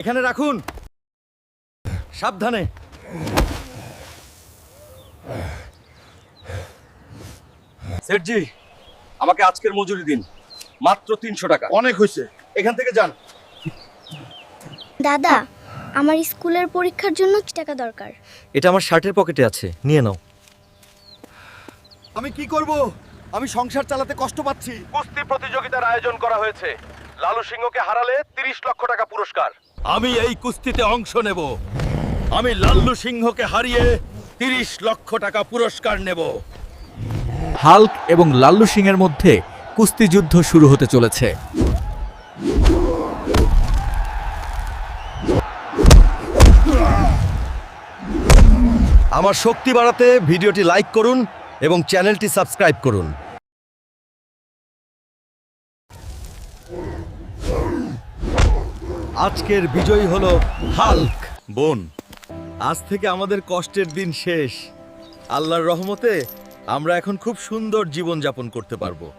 এখানে রাখুন। সাবধানে। সেটজি আমাকে আজকের মজুরি দিন। মাত্র তিনশো টাকা। অনেক হয়েছে। এখান থেকে যান। দাদা আমার স্কুলের পরীক্ষার জন্য কি টাকা দরকার? এটা আমার শার্টের পকেটে আছে। নিয়ে নাও। আমি কি করব? আমি সংসার চালাতে কষ্ট পাচ্ছি। কুস্তি প্রতিযোগিতার আয়োজন করা হয়েছে। লালু সিংহকে হারালে তিরিশ লক্ষ টাকা পুরস্কার। আমি এই কুস্তিতে অংশ নেব। আমি লাল্লু সিংহকে হারিয়ে তিরিশ লক্ষ টাকা পুরস্কার নেব। হাল্ক এবং লাল্লু সিংয়ের মধ্যে কুস্তিযুদ্ধ শুরু হতে চলেছে। আমার শক্তি বাড়াতে ভিডিওটি লাইক করুন এবং চ্যানেলটি সাবস্ক্রাইব করুন। আজকের বিজয়ী হলো হাল্ক। বোন। আজ থেকে আমাদের কষ্টের দিন শেষ। আল্লাহর রহমতে আমরা এখন খুব সুন্দর জীবন যাপন করতে পারব।